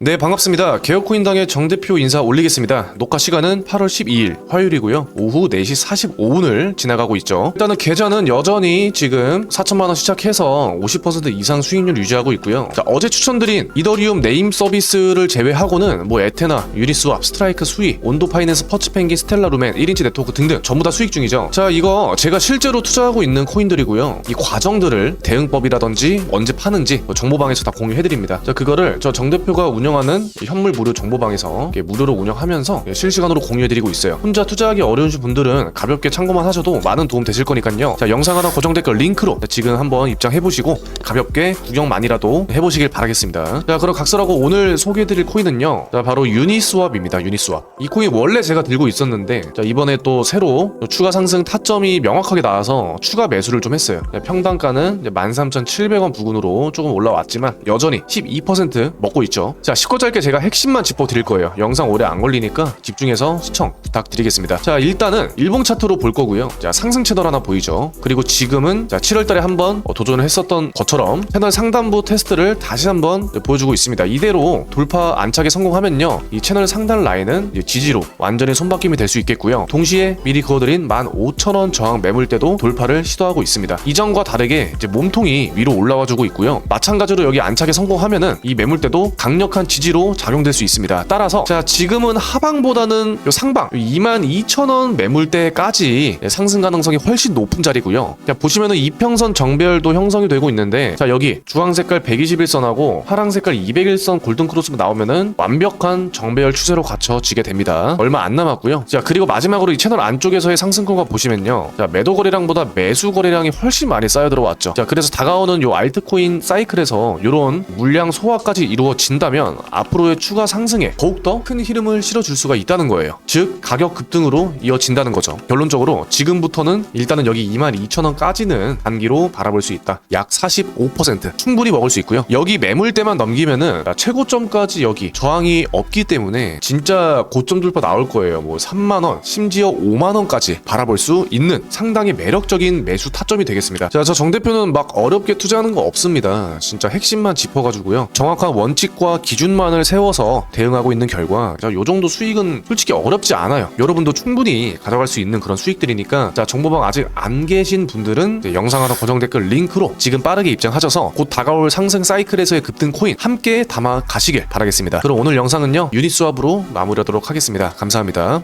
네 반갑습니다. 개혁코인당의 정대표 인사 올리겠습니다. 녹화 시간은 8월 12일 화요일이고요. 오후 4시 45분을 지나가고 있죠. 일단은 계좌는 여전히 지금 4천만 원 시작해서 50% 이상 수익률 유지하고 있고요. 자, 어제 추천드린 이더리움 네임 서비스를 제외하고는 뭐 에테나, 유니스왑, 스트라이크 수위, 온도 파이낸스, 퍼치펭귄, 스텔라 루멘, 1인치 네트워크 등등 전부 다 수익 중이죠. 자 이거 제가 실제로 투자하고 있는 코인들이고요. 이 과정들을 대응법이라든지 언제 파는지 뭐 정보방에서 다 공유해드립니다. 자 그거를 저 정 대표가 운영 하는 이 현물 무료 정보방에서 무료로 운영하면서 실시간으로 공유해드리고 있어요. 혼자 투자하기 어려우신 분들은 가볍게 참고만 하셔도 많은 도움 되실 거니까요. 자 영상 하나 고정 댓글 링크로 지금 한번 입장해보시고 가볍게 구경만이라도 해보시길 바라겠습니다. 자 그럼 각설하고 오늘 소개해드릴 코인은요. 자 바로 유니스왑입니다. 유니스왑. 이 코인 원래 제가 들고 있었는데 자 이번에 또 새로 추가 상승 타점이 명확하게 나와서 추가 매수를 좀 했어요. 이제 13,700원 부근으로 조금 올라왔지만 여전히 12% 먹고 있죠. 자 쉽고 짧게 제가 핵심만 짚어드릴 거예요. 영상 오래 안 걸리니까 집중해서 시청 부탁드리겠습니다. 자 일단은 일봉 차트로 볼 거고요. 자 상승 채널 하나 보이죠. 그리고 지금은 자 7월달에 한번 어, 도전을 했었던 것처럼 채널 상단부 테스트를 다시 한번 보여주고 있습니다. 이대로 돌파 안착에 성공하면요, 이 채널 상단 라인은 지지로 완전히 손바뀜이 될 수 있겠고요. 동시에 미리 그어드린 15,000원 저항 매물대도 돌파를 시도하고 있습니다. 이전과 다르게 이제 몸통이 위로 올라와주고 있고요. 마찬가지로 여기 안착에 성공하면은 이 매물대도 강력한 지지로 작용될 수 있습니다. 따라서 자 지금은 하방보다는 요 상방 22,000원 매물대까지 상승 가능성이 훨씬 높은 자리고요. 자 보시면은 이평선 정배열도 형성이 되고 있는데 자 여기 주황 색깔 121선하고 파랑 색깔 201선 골든 크로스가 나오면은 완벽한 정배열 추세로 갖춰지게 됩니다. 얼마 안 남았고요. 자 그리고 마지막으로 이 채널 안쪽에서의 상승권과 보시면요. 자 매도 거래량보다 매수 거래량이 훨씬 많이 쌓여 들어왔죠. 자 그래서 다가오는 요 알트코인 사이클에서 이런 물량 소화까지 이루어진다면 앞으로의 추가 상승에 더욱더 큰 흐름을 실어줄 수가 있다는 거예요. 즉 가격 급등으로 이어진다는 거죠. 결론적으로 지금부터는 일단은 여기 22,000원까지는 단기로 바라볼 수 있다. 약 45% 충분히 먹을 수 있고요. 여기 매물대만 넘기면은 최고점까지 여기 저항이 없기 때문에 진짜 고점 돌파 나올 거예요. 뭐 3만 원, 심지어 5만 원까지 바라볼 수 있는 상당히 매력적인 매수 타점이 되겠습니다. 자, 저 정 대표는 막 어렵게 투자하는 거 없습니다. 진짜 핵심만 짚어가지고요. 정확한 원칙과 기준 만을 세워서 대응하고 있는 결과, 자, 요 정도 수익은 솔직히 어렵지 않아요. 여러분도 충분히 가져갈 수 있는 그런 수익들이니까, 자, 정보방 아직 안 계신 분들은 영상 하나 고정 댓글 링크로 지금 빠르게 입장하셔서 곧 다가올 상승 사이클에서의 급등 코인 함께 담아 가시길 바라겠습니다. 그럼 오늘 영상은요, 유니스왑으로 마무리하도록 하겠습니다. 감사합니다.